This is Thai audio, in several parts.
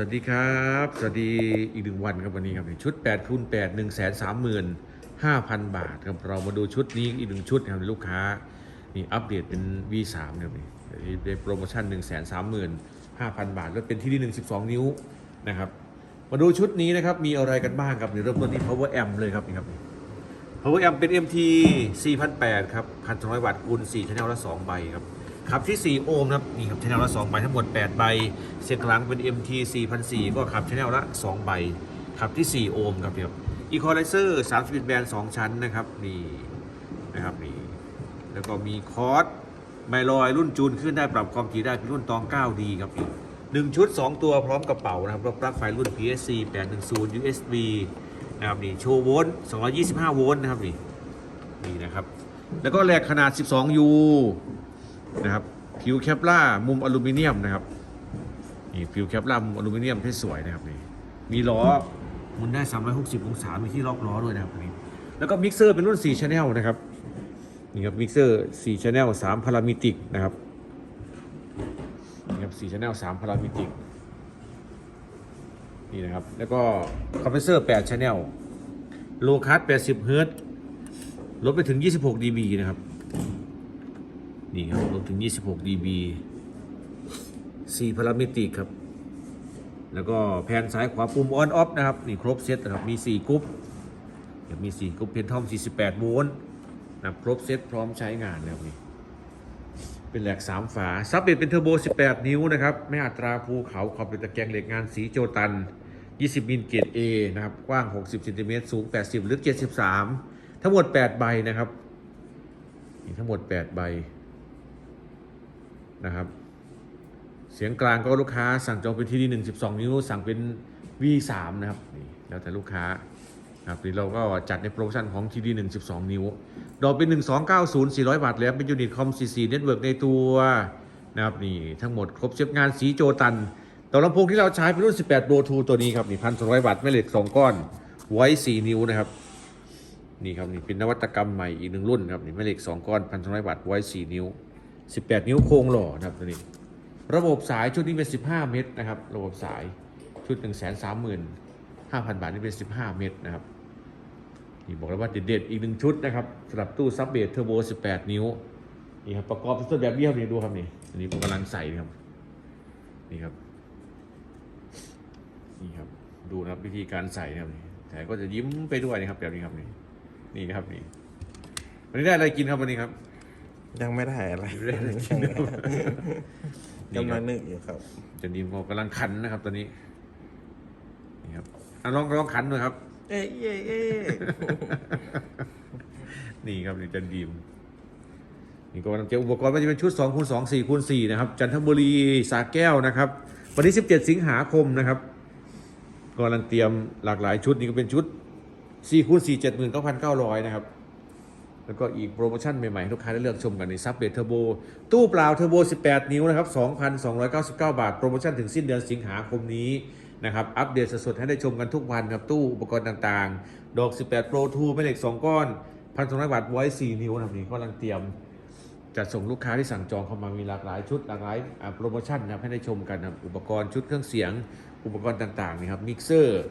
สวัสดีครับ สวัสดีอีกหนึ่งวันครับวันนี้ครับชุด8คูณ8 1 3 5 0 0 0 บาทครับเรามาดูชุดนี้อีกหนึ่งชุดครับลูกค้านี่อัปเดตเป็น V3 ครับนี่ได้โปรโมชั่น 1 3 5 0 0 0 บาท แล้วเป็นที่ที่ 1 12 นิ้วนะครับมาดูชุดนี้นะครับมีอะไรกันบ้างครับนี่เริ่มต้นที่ Power Amp เลยครับนี่ครับ Power Amp เป็น MT 4008 ครับ 1,200 วัตต์คูณ4ชแนลละ 2 ใบครับ ขับที่ 4 โอห์มครับนี่ครับชแนลละ 2 ใบทั้งหมด 8 ใบ เสียงกลางเป็น MT 4004ก็ขับชแนลละ 2 ใบขับที่ 4 โอห์มครับนี่ครับอีควอไลเซอร์31แบน2ชั้นนะครับนี่นะครับนี่แล้วก็มีคอร์สไมลอยรุ่นจูนขึ้นได้ปรับความถี่ได้เป็นรุ่นตอง 9D ครับนี่หนึ่งชุด 2 ตัวพร้อมกระเป๋านะครับรถปลั๊กไฟรุ่น PSC 810 USB นะครับนี่โชว์โวลต์225 โวลต์นะครับนี่นี่นะครับ แล้วก็แหลกขนาด 12U นะครับ ผิวแคปล่ามุมอลูมิเนียมนะครับนี่ผิวแคปล่ามุมอลูมิเนียมที่สวยนะครับนี่มีล้อหมุนได้ 360 องศา มีที่ล็อกล้อด้วยนะครับนี่แล้วก็มิกเซอร์เป็นรุ่น 4 Channel นะครับนี่ครับมิกเซอร์ 4 Channel 3พารามิติกนะครับนี่ครับ 4 Channel 3พารามิติกนี่นะครับ แล้วก็คอมเพรสเซอร์ 8 Channel โลคัส80 เฮิร์ตลดไปถึง 26 dB นะครับ นี่ครับรวมถึง 26 dB 4พารามิติครับ แล้วก็แผนซ้ายขวาปุ่ม on off นะครับ นี่ครบเซตนะครับ มี 4 กรุ๊ปเดี๋ยวมี 4 กรุ๊ปเพนทอม 48 โวลต์นะครับครบเซตพร้อมใช้งานนะครับนี่ เป็นแหลก 3 ฝา ซับเบตเป็นเทอร์โบ 18 นิ้วนะครับไม่อัตราภูเขาขอบเป็นตะแกรงเหล็กงานสีโจตัน 20มิลเกรด A นะครับ กว้าง 60เซนติเมตรสูง 80 ลึก 73 ทั้งหมด 8 ใบนะครับนี่ทั้งหมด 8 ใบ นะครับ เสียงกลางก็ลูกค้าสั่งจองเป็นที่นี่1 12นิ้วสั่งเป็น V3 นะครับนี่แล้วแต่ลูกค้านะครับนี่เราก็จัดในโปรโมชั่นของทีดี1 12 นิ้ว ดอกเป็น 1290 400 บาทแล้วเป็นยูนิตคอม CC Network ในตัวนะครับนี่ทั้งหมดครบเชฟงานสีโจตันต่อลำโพงที่เราใช้เป็นรุ่น 18 Bluetooth ตัวนี้ครับนี่1,200บาทแม่เหล็ก 2 ก้อนไว้ 4 นิ้วนะครับ นี่ครับนี่เป็นนวัตกรรมใหม่อีกหนึ่งรุ่นครับนี่แม่เหล็ก 2 ก้อน1,200บาทไว้ 4 นิ้ว 18 นิ้วโครงหล่อนะครับตัวนี้ระบบสายชุดนี้เป็น 15 เมตรนะครับ ระบบสายชุด 1 3 5 0 0 0 บาทนี่เป็น 15 เมตรนะครับนี่บอกแล้วว่าเด็ดๆอีกหนึ่งชุดนะครับสำหรับตู้ซับเบสเทอร์โบ 18 นิ้วนี่ครับประกอบเป็นต้นแบบเบี้ยวนี่ดูครับนี่อันนี้ผมกำลังใส่นะครับนี่ครับนี่ครับดูนะครับวิธีการใส่นะครับนี่ใส่ก็จะยิ้มไปด้วยนะครับแบบนี้ครับนี่นี่นะครับนี่วันนี้ได้อะไรกินครับวันนี้ครับ ยังไม่ได้อะไรไม่ได้อะไรกินนะครับนี่กำคลัรังบนึกอยู่ครับจันดีมก็กำลังขันนะครับ ตอนนี้นี่ครับอะลองลองขันหน่อยครับ เอ๊ะเอ๊ะเอ๊ะนี่ครับนี่จันดีมนี่ก็กำลังเจออุปกรณ์มันจะเป็นชุด2คูณ2 4คูณ4นะครับ จันทบุรีสาแก้วนะครับ วันที่17 สิงหาคมนะครับก็กำลังเตรียมหลากหลายชุดนี่ก็เป็นชุด4คูณ4 79,900นะครับ แล้วก็อีกโปรโมชั่นใหม่ๆ ให้ลูกค้าได้เลือกชมกันในซับเบทเทอร์โบตู้เปล่าเทอร์โบ 18 นิ้วนะครับ 2,299 บาท โปรโมชั่นถึงสิ้นเดือนสิงหาคมนี้นะครับ อัปเดตสดๆให้ได้ชมกันทุกวันครับตู้อุปกรณ์ต่างๆ ดอก 18 Pro 2แม่เหล็ก 2 ก้อน 1,200 บาทไว้4นิ้วนะครับนี่กำลังเตรียมจัดส่งลูกค้าที่สั่งจองเข้ามามีหลากหลายชุดหลากหลายโปรโมชั่นนะครับให้ได้ชมกันนะอุปกรณ์ชุดเครื่องเสียง อุปกรณ์ต่างๆนะครับมิกเซอร์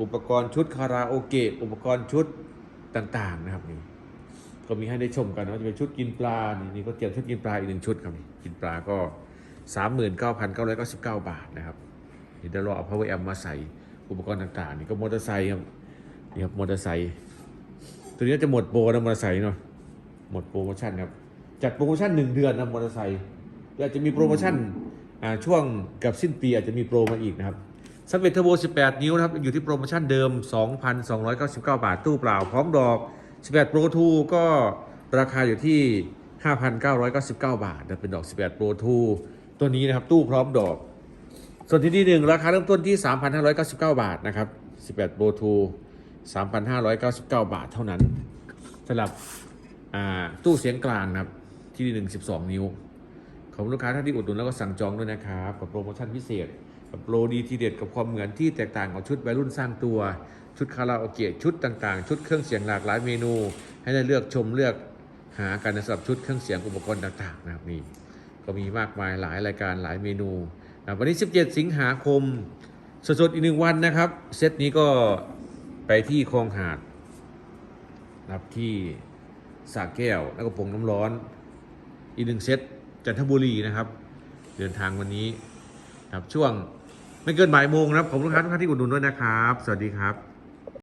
อุปกรณ์ชุดคาราโอเกะอุปกรณ์ชุดต่างๆนะครับนี่ ก็มีให้ได้ชมกันว่าจะเป็นชุดกินปลา นี่นี่ก็เตรียมชุดกินปลาอีกหนึ่งชุดครับนี่กินปลาก็ 39,999 บาทนะครับนี่เดี๋ยวรอเอา power amp มมาใส่อุปกรณ์ต่างๆ นี่ก็มอเตอร์ไซค์ครับนี่ครับมอเตอร์ไซค์ตัวนี้จะหมดโปรนะมอเตอร์ไซค์เนาะหมดโปรโมชั่นครับจัดโปรโมชั่นหนึ่งเดือนนะมอเตอร์ไซค์อาจจะมีโปรโมชั่นอ่าช่วงกับสิ้นปีอาจจะมีโปรมาอีกนะครับซัมเบตเทอร์โบ18 นิ้วนะครับอยู่ที่โปรโมชั่นเดิม 2,299 บาทตู้เปล่า พร้อมดอก 18 Pro 2 ก็ราคาอยู่ที่ 5,999 บาทนะเป็นดอก 18 Pro 2 ตัวนี้นะครับตู้พร้อมดอก ส่วนที่ที่หนึ่งราคาเริ่มต้นที่ 3,599 บาทนะครับ 18 Pro 2 3,599 บาทเท่านั้นสำหรับตู้เสียงกลางนะครับที่หนึ่ง12นิ้ว ขอบคุณลูกค้าท่านที่อุดหนุนแล้วก็สั่งจองด้วยนะครับ กับโปรโมชั่นพิเศษ กับโปรดีทีเด็ดกับความเหมือนที่แตกต่างของชุดวัยรุ่นสร้างตัว ชุดคาราโอเกะชุดต่างๆ ชุดเครื่องเสียงหลากหลายเมนู ให้ได้เลือกชมเลือกหากันสำหรับชุดเครื่องเสียงอุปกรณ์ต่างๆนะครับนี่ก็มีมากมายหลายรายการหลายเมนูนะวันนี้ 17 สิงหาคมสดๆอีกหนึ่งวันนะครับ เซตนี้ก็ไปที่คลองหาดนะครับที่สระแก้วแล้วก็ปงน้ำร้อน อีกหนึ่งเซตจันทบุรีนะครับ เดินทางวันนี้ครับช่วงไม่เกินบ่ายโมงนะครับขอบคุณครับทุกท่านที่อุดหนุนด้วยนะครับ สวัสดีครับ